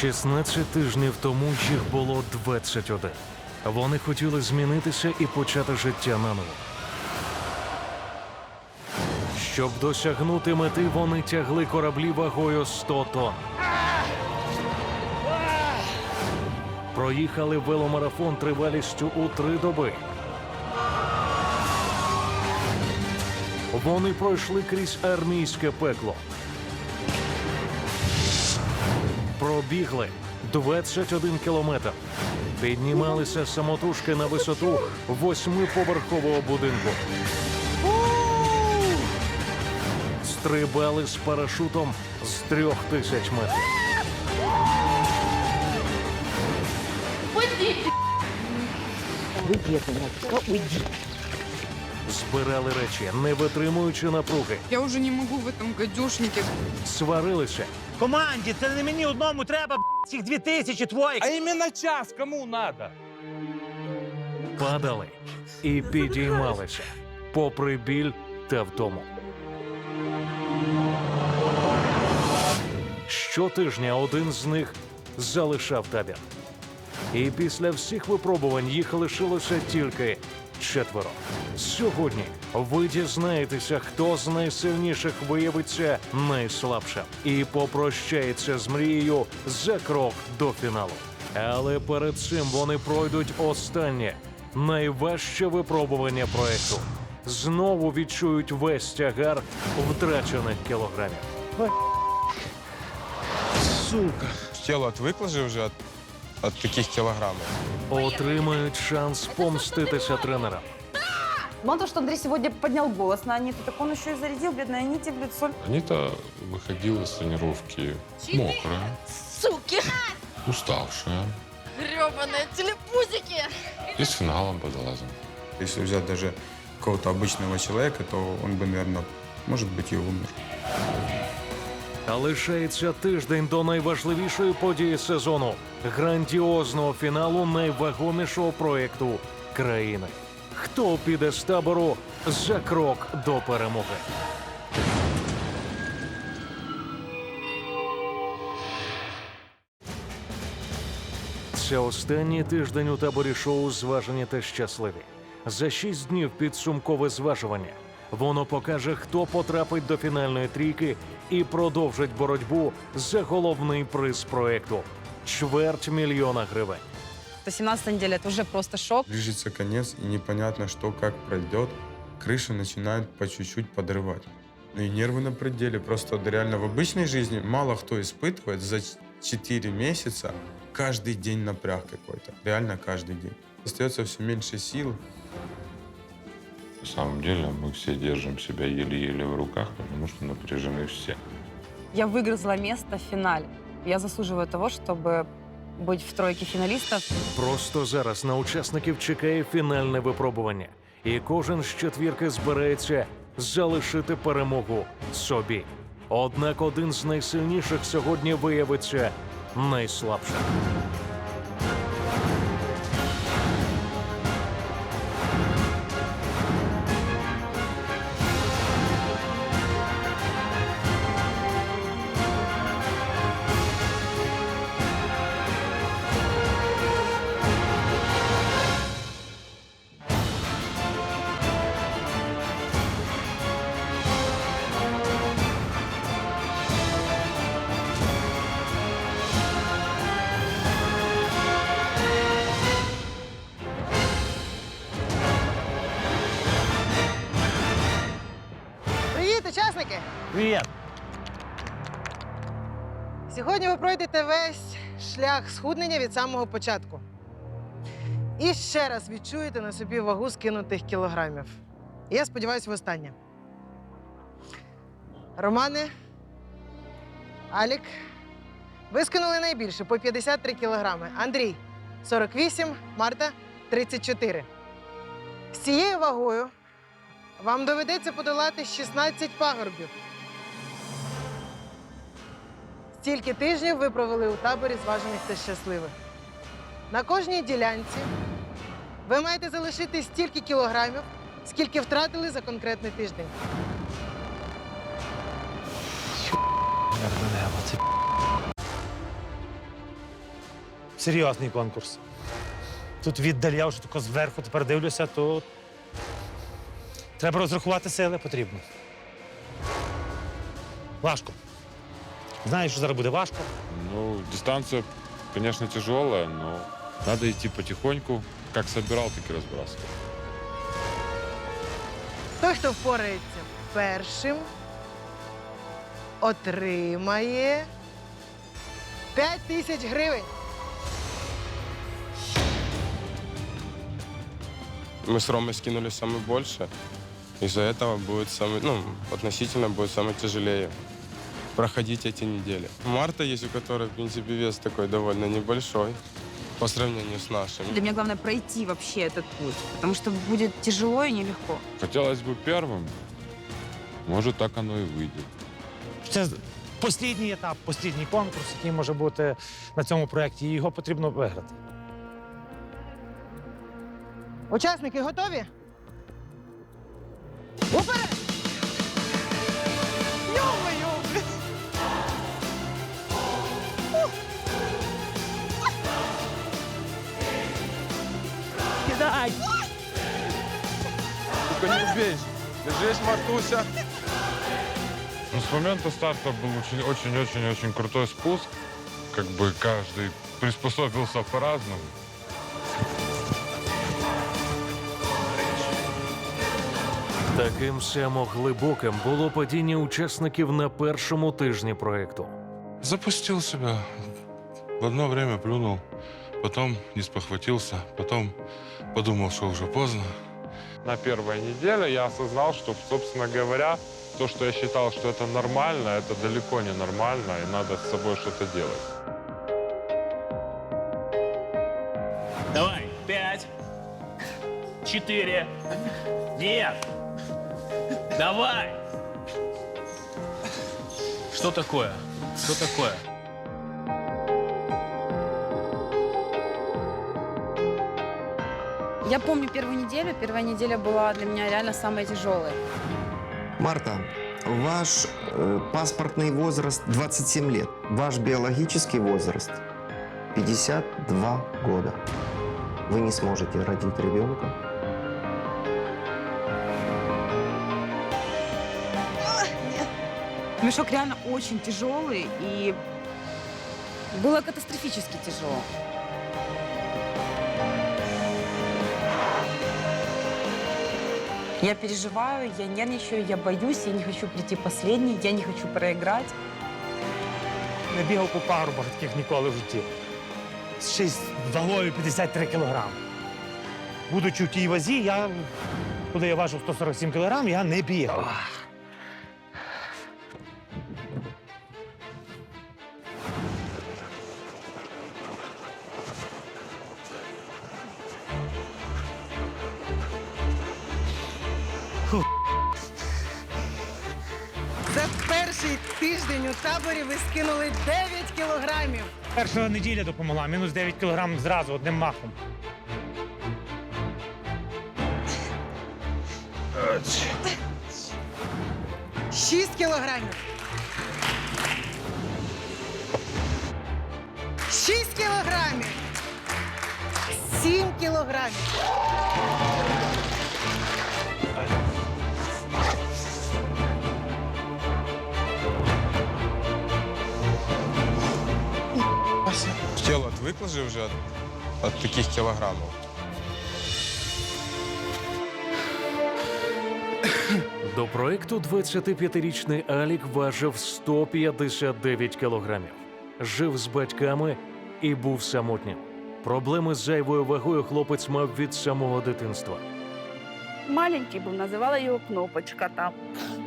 16 тижнів тому їх було 21. Вони хотіли змінитися і почати життя наново. Щоб досягнути мети, вони тягли кораблі вагою 100 тонн. Проїхали веломарафон тривалістю у три доби. Вони пройшли крізь армійське пекло. Пробігли 21 кілометр. Піднімалися самотужки на висоту восьмиповерхового будинку. Стрибали з парашутом з трьох тисяч метрів. Уйди от уйди. Збирали речі, не витримуючи напруги, Я уже не могу в этом гадюшнике. сварилися, Команді, це не мені одному треба, б**, цих дві тисячі твоїх. А именно час кому надо? падали і підіймалися, попри біль та втому. Щотижня один з них залишав табір. І після всіх випробувань їх лишилося тільки четверо. Сьогодні ви дізнаєтеся, хто з найсильніших виявиться найслабшим і попрощається з мрією за крок до фіналу. Але перед цим вони пройдуть останнє найважче випробування проекту. Знову відчують весь тягар втрачених кілограмів. Сука. Тело отвыкло же уже от, таких килограммов. Отримають шанс помститися тренерам. Мало того, что Андрей сегодня поднял голос на Аниту, так он еще и зарядил бедной Аните в лицо. Анита выходила с тренировки мокрая, Суки! уставшая Гребаные телепузики! и с финалом под глазом. Если взять даже какого-то обычного человека, то он бы, наверное, может быть, и умер. Лишається тиждень до найважливішої події сезону грандіозного фіналу найвагомішого проєкту країни. Хто піде з табору за крок до перемоги? Це останній тиждень у таборі шоу зважені та щасливі. За шість днів підсумкове зважування. Воно покаже, хто потрапить до фінальної трійки і продовжить боротьбу за головний приз проекту чверть мільйона гривень. 17 неделя это уже просто шок. Ближется конец, и непонятно, что как пройдет. Крыша начинает по чуть-чуть подрывать. Ну и нервы на пределе. Просто вот реально в обычной жизни мало кто испытывает за 4 месяца каждый день напряг какой-то. Реально каждый день. Остается все меньше сил. На самом деле мы все держим себя еле-еле в руках, потому что напряжены все. Я выгрызла место в финале. Я заслуживаю того, чтобы быть в тройке финалистов. Просто зараз на учасників чекає фінальне випробування, і кожен з четвірки збирається залишити перемогу собі. Однак один з найсильніших сьогодні виявиться найслабшим. Привіт. Сьогодні ви пройдете весь шлях схуднення від самого початку. І ще раз відчуєте на собі вагу скинутих кілограмів. Я сподіваюся, востаннє. Романе, Алік, ви скинули найбільше по 53 кілограми. Андрій 48, Марта 34. З цією вагою вам доведеться подолати 16 пагорбів. Стільки тижнів ви провели у таборі зважених та щасливих. На кожній ділянці ви маєте залишити стільки кілограмів, скільки втратили за конкретний тиждень. серйозний конкурс. Тут віддаль, я вже тако зверху тепер дивлюся, то треба розрахувати сили потрібно. Важко. Знаєш, що зараз буде важко. Ну, дистанция, конечно, тяжелая, но надо идти потихоньку. Как собирал, так и разбрасывал. Той, хто впорається першим, отримає 5 тисяч гривень. Мы с Ромой скинули самое больше. Из-за этого будет самый, ну, относительно будет самое тяжелее проходить эти недели. Марта есть, у которой, в принципе, вес такой довольно небольшой по сравнению с нашим. Для меня главное пройти вообще этот путь, потому что будет тяжело и нелегко. Хотелось бы первым. Может, так оно и выйдет. Це послідній етап, послідній конкурс, який може бути на цьому проєкті, і його потрібно виграти. Учасники готові? Уперед! Только не убей! Держись, Мартуся! Ну, с момента старта был очень-очень-очень крутой спуск. Как бы каждый приспособился по-разному. Таким само глибоким було падіння учасників на першому тижні проекту. Запустил себя. В одно время плюнул, потом не спохватился, потом подумал, что уже поздно. На первой неделе я осознал, что, собственно говоря, то, что я считал, что это нормально, это далеко не нормально, и надо с собой что-то делать. Давай, пять, четыре, нет, давай. Что такое? Что такое? Я помню первую неделю. Первая неделя была для меня реально самая тяжелая. Марта, ваш э, паспортный возраст 27 лет. Ваш биологический возраст 52 года. Вы не сможете родить ребенка. Мешок реально очень тяжелый и было катастрофически тяжело. Я переживаю, я нервничаю, я боюсь, я не хочу прийти последней, я не хочу проиграть. Не бігав по парубах таких ніколи в житті. Ще й з вагою 53 кілограми. Будучи в тій вазі, я, коли я важив 147 кілограм, я не бігав. Перша неділя допомогла, мінус 9 кілограм зразу одним махом. Шість кілограмів. Шість кілограмів. Сім кілограмів. Тело отвыкло же от, от таких килограммов. До проекту 25-річний Алік важив 159 кілограмів, жив з батьками і був самотнім. Проблеми з зайвою вагою хлопець мав від самого дитинства. Маленький був, називала його кнопочка там.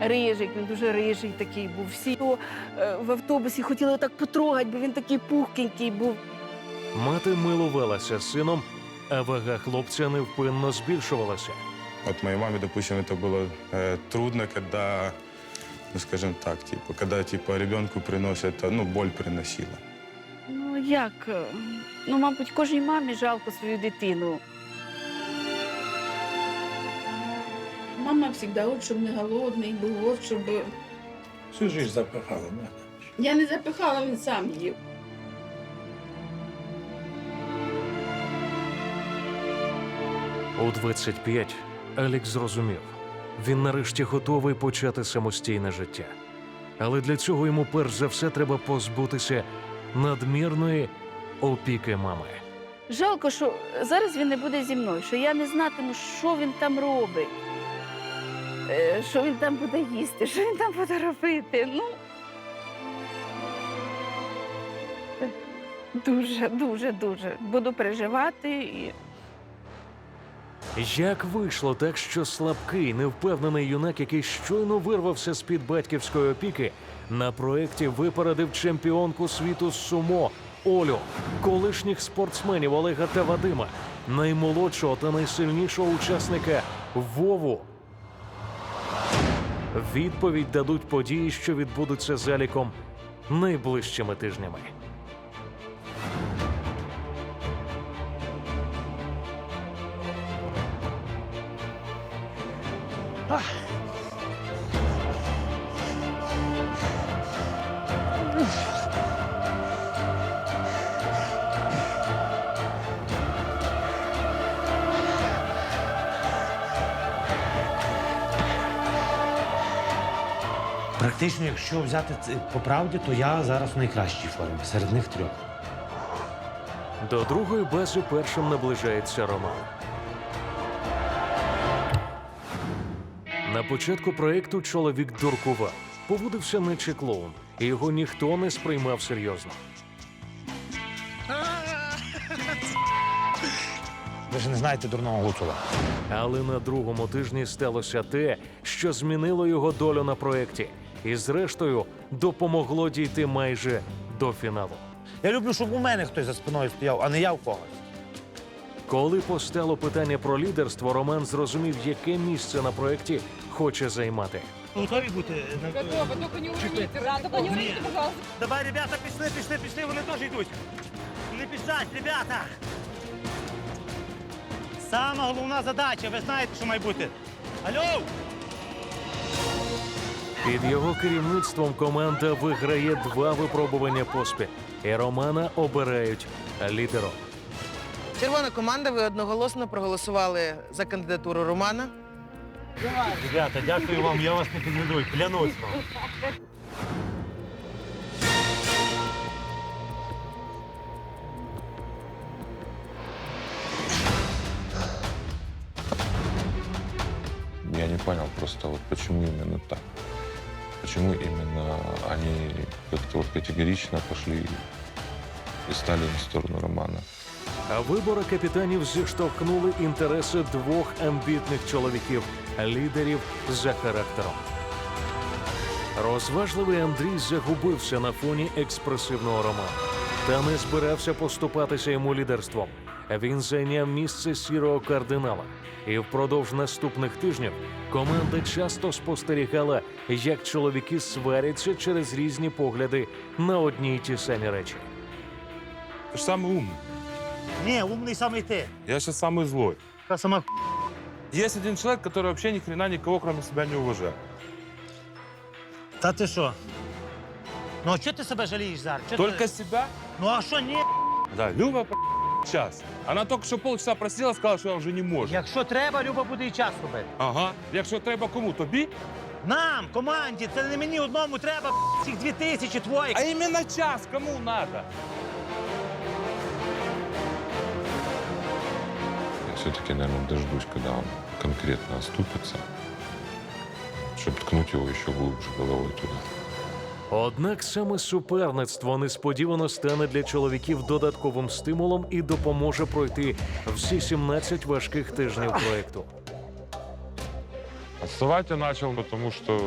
Рижик, він дуже рижий такий був. Всі його, е, в автобусі хотіли так потрогати, бо він такий пухкенький був. Мати милувалася сином, а вага хлопця невпинно збільшувалася. Вот моей маме, допустим, это было э, трудно, когда, ну, скажем так, типа, когда, типа, ребенку приносят, ну, боль приносила. Ну як? е, Ну, мабуть, кожній мамі жалко свою дитину. Мама завжди, от щоб не голодний був, от щоб. Всю життя запихала. Я не запихала, він сам їв. У 25 Алік зрозумів, він нарешті готовий почати самостійне життя. Але для цього йому перш за все треба позбутися надмірної опіки мами. Жалко, що зараз він не буде зі мною, що я не знатиму, що він там робить, е, що він там буде їсти, що він там буде робити. Ну дуже, дуже, дуже буду переживати і. Як вийшло так, що слабкий, невпевнений юнак, який щойно вирвався з-під батьківської опіки, на проєкті випередив чемпіонку світу з сумо Олю, колишніх спортсменів Олега та Вадима, наймолодшого та найсильнішого учасника Вову. Відповідь дадуть події, що відбудуться заліком найближчими тижнями. Практично, якщо взяти це по правді, то я зараз в найкращій формі серед них трьох. До другої бази першим наближається Роман. На початку проєкту чоловік дуркував, поводився наче клоун, і його ніхто не сприймав серйозно. Ви ж не знаєте дурного гуцула. Але на другому тижні сталося те, що змінило його долю на проєкті, і зрештою допомогло дійти майже до фіналу. Я люблю, щоб у мене хтось за спиною стояв, а не я в когось. Коли постало питання про лідерство, Роман зрозумів, яке місце на проєкті хоче займати. Готові бути? Готово, только не уроните. Да, только не уроните, пожалуйста. Давай, ребята, пішли, пішли, пішли, вони теж йдуть. Не біжать, ребята. Сама головна задача, ви знаєте, що має бути. Алло! Під його керівництвом команда виграє два випробування поспіль, і Романа обирають лідером. Червона команда, ви одноголосно проголосували за кандидатуру Романа. Ребята, дякую вам, я вас не підведу, клянусь вам. Я не понял просто, вот почему именно так. Почему именно они как-то вот категорично пошли и стали на сторону Романа. А вибори капітанів зіштовхнули інтереси двох амбітних чоловіків, лідерів за характером. Розважливий Андрій загубився на фоні експресивного роману та не збирався поступатися йому лідерством. Він зайняв місце сірого кардинала, і впродовж наступних тижнів команда часто спостерігала, як чоловіки сваряться через різні погляди на одні й ті самі речі. Ты же самый умный. Ні, умний саме ти. Я сейчас самый злой. Та сама Есть один человек, который вообще ни хрена никого, кроме себя, не уважает. Та ти що? Ну а чого ти себе жалієш зараз? Чого Только ти... себя? Ну а що ні? Да, Люба час. Она только что полчаса просила, сказала, что я уже не можу. Якщо треба, Люба буде і час робити. Ага. Якщо треба кому, тобі? Нам, команді, це не мені одному треба цих дві тисячі твоїх. А именно час кому надо? Все-таки, наверное, дождусь, когда он конкретно оступится, чтобы ткнуть его еще глубже головой туда. Однак саме суперництво несподівано стане для чоловіків додатковим стимулом і допоможе пройти всі 17 важких тижнів проекту. Отставать я начал, потому что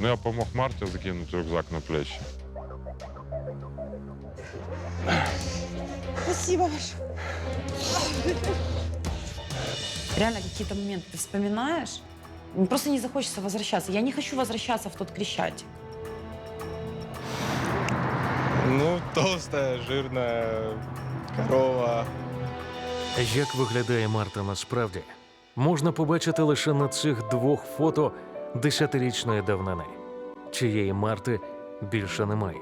ну, я помог Марте закинуть рюкзак на плечи Реально какие-то моменты ты вспоминаешь, мне просто не захочется возвращаться. Я не хочу возвращаться в тот Крещатик. Ну, толстая, жирная корова. Як виглядає Марта насправді, можна побачити лише на цих двох фото десятирічної давнини. Чиєї Марти більше немає.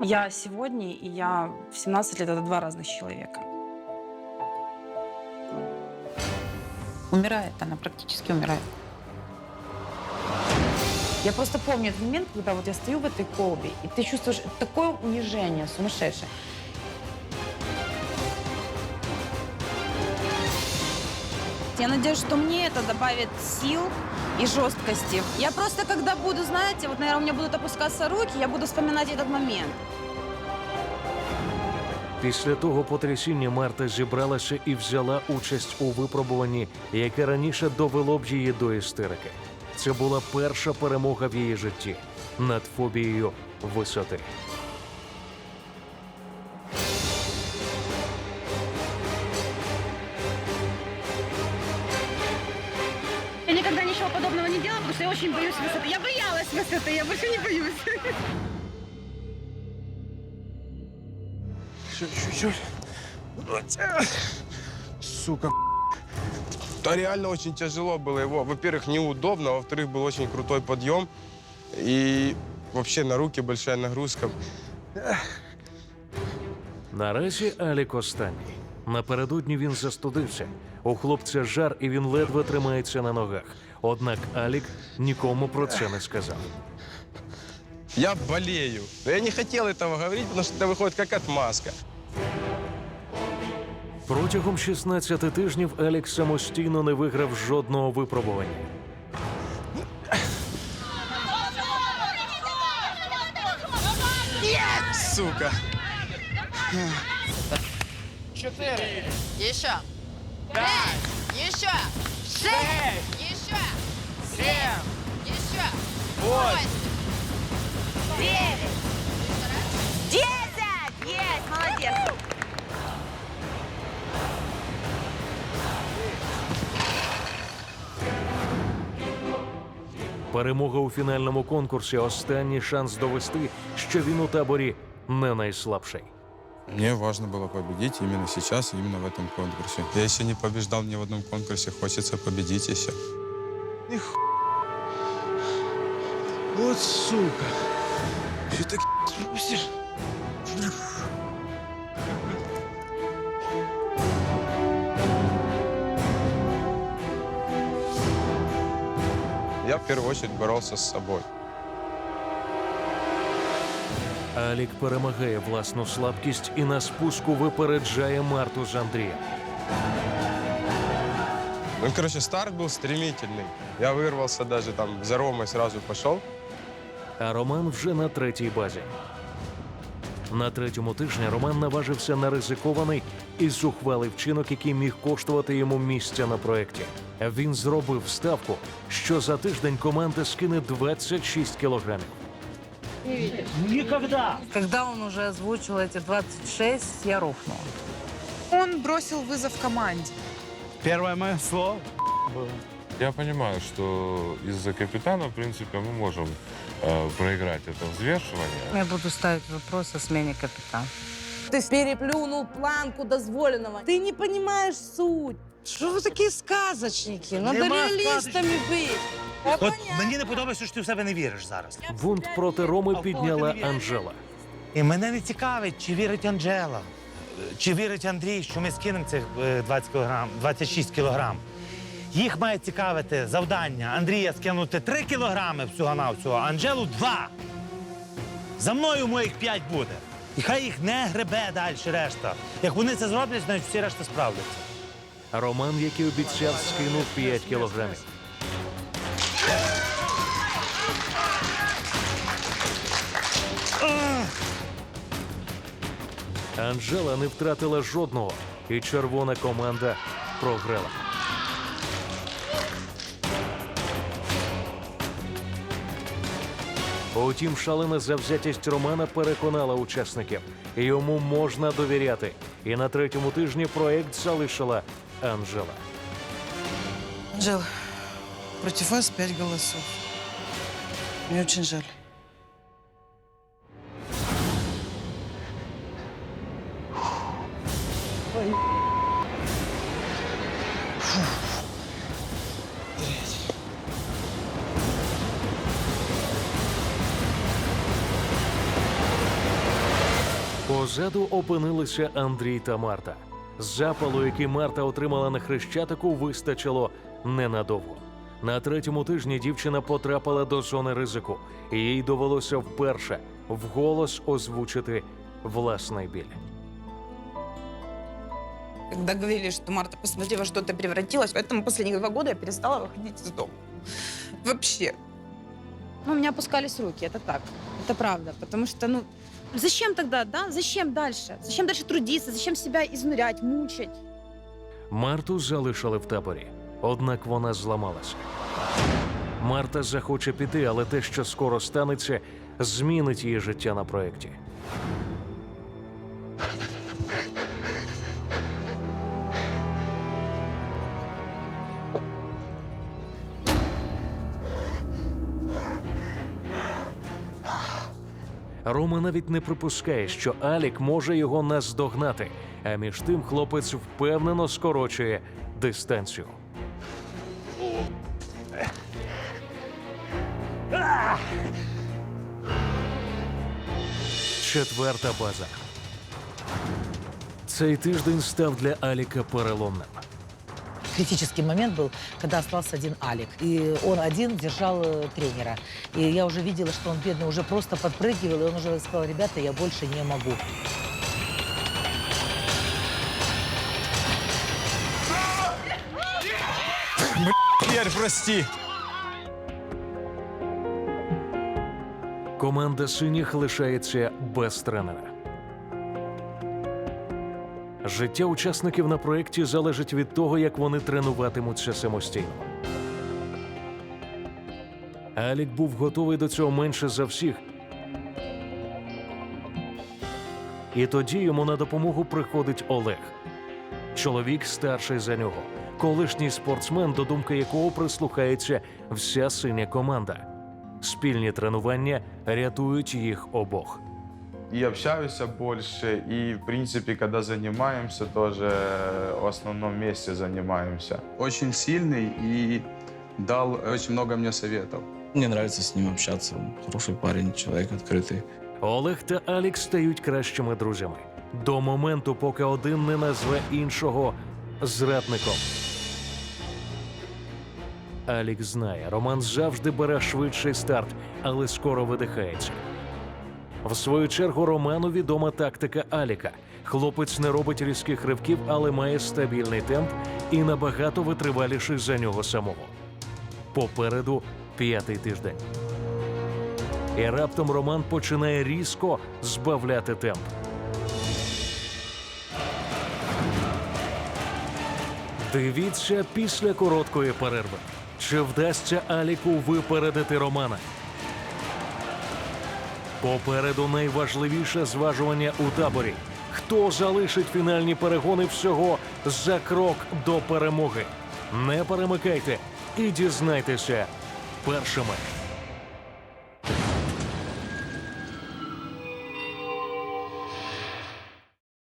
Я сегодня и я в 17 лет — это два разных человека. Умирает, она практически умирает. Я просто помню этот момент, когда вот я стою в этой колбе, и ты чувствуешь такое унижение сумасшедшее. Я надеюсь, что мне это добавит сил и жесткости. Я просто, когда буду, знаете, вот, наверное, у меня будут опускаться руки, я буду вспоминать этот момент. Після того потрясіння Марта зібралася і взяла участь у випробуванні, яке раніше довело б її до істерики. Це була перша перемога в її житті над фобією висоти. Я никогда ничего подобного не делала, потому что я очень боюсь высоты. Я боялась высоты, я больше не боюсь. Чуть-чуть. Сука. Да реально очень тяжело было его. Во-первых, неудобно, а во-вторых, был очень крутой подъем. И вообще на руки большая нагрузка. Наразі Алік останній. Напередодні він застудився. У хлопця жар, і він ледве тримається на ногах. Однак Алік нікому про це не сказав. Я болею. Но я не хотел этого говорить, потому что это выходит как отмазка. Протягом 16 тижнів Алік самостійно не виграв жодного випробування. Сука. Четыре. Еще. Пять. Еще. Шесть. Еще. Семь. Еще. Восемь. Девять! Перемога у фінальному конкурсі останній шанс довести, що він у таборі не найслабший. Мне важно было победить именно сейчас, именно в этом конкурсе. Я еще не побеждал ни в одном конкурсе, хочется победить еще. Вот сука. Что так спустишь? Я в первую очередь боролся с собой. Алік перемагає власну слабкість і на спуску випереджає Марту з Андрієм. Ну, короче, старт был стремительный. Я вырвался даже там за Ромой сразу пошел. А Роман вже на третій базі. На третьому тижні Роман наважився на ризикований і зухвалий вчинок, який міг коштувати йому місця на проєкті. Він зробив ставку, що за тиждень команда скине 26 кілограмів. Ніколи! Когда он уже озвучил эти 26, я рухнула. Он бросил вызов команде. Перше моє слово було. Я понимаю, что из-за капитана, в принципе, мы можем э, проиграть это взвешивание. Я буду ставить вопрос о смене капитана. Ты переплюнул планку дозволенного. Ты не понимаешь суть. Что вы такие сказочники? Надо Нема реалистами быть. От мені не подобається, що ти в себе не віриш зараз. Бунт проти Роми підняла Анжела. І мене не цікавить, чи вірить Анджела, чи вірить Андрій, що ми скинемо цих е, 20 кілограм, 26 кілограм. Їх має цікавити завдання Андрія скинути 3 кілограми всього навсього, а Анджелу 2. За мною моїх 5 буде. І хай їх не гребе далі решта. Як вони це зроблять, значить всі решта справляться. Роман, як і обіцяв, скинув 5 кілограмів. Анжела не втратила жодного, і червона команда програла. Утім, шалена завзятість Романа переконала учасників. Йому можна довіряти. І на третьому тижні проект залишила Анжела. Анжела, проти вас пять голосів. Мені дуже жаль. Позаду опинилися Андрій та Марта. Запалу, який Марта отримала на хрещатику, вистачило ненадовго. На третьому тижні дівчина потрапила до зони ризику, і їй довелося вперше вголос озвучити власний біль. Когда говорили, что Марта, посмотри, во что ты превратилась, поэтому последние два года я перестала выходить из дома. Вообще. Ну, у меня опускались руки, это так. Это правда. Потому что, ну, зачем тогда, да? Зачем дальше? Зачем дальше трудиться? Зачем себя изнурять, мучить? Марту залишили в таборі, однак вона зламалася. Марта захоче піти, але те, що скоро станеться, змінить її життя на проєкті. Рома навіть не припускає, що Алік може його наздогнати. А між тим хлопець впевнено скорочує дистанцію. Четверта база. Цей тиждень став для Аліка переломним. Критический момент был, когда остался один Алик. И он один держал э, тренера. И я уже видела, что он, бедный, уже просто подпрыгивал. И он уже сказал, ребята, я больше не могу. Теперь прости. Команда синіх лишається без тренера. Життя учасників на проєкті залежить від того, як вони тренуватимуться самостійно. Алік був готовий до цього менше за всіх. І тоді йому на допомогу приходить Олег. Чоловік старший за нього, колишній спортсмен, до думки якого прислухається вся синя команда. Спільні тренування рятують їх обох и общаюсь больше, и, в принципе, когда занимаемся, тоже в основном вместе занимаемся. Очень сильный и дал очень много мне советов. Мне нравится с ним общаться. Он хороший парень, человек открытый. Олег та Алік стають кращими друзями до моменту, поки один не назве іншого зрадником. Алік знає, Роман завжди бере швидший старт, але скоро видихається. В свою чергу Роману відома тактика Аліка. Хлопець не робить різких ривків, але має стабільний темп і набагато витриваліший за нього самого. Попереду п'ятий тиждень. І раптом Роман починає різко збавляти темп. Дивіться після короткої перерви. Чи вдасться Аліку випередити Романа? Попереду найважливіше зважування у таборі. Хто залишить фінальні перегони всього за крок до перемоги? Не перемикайте і дізнайтеся першими.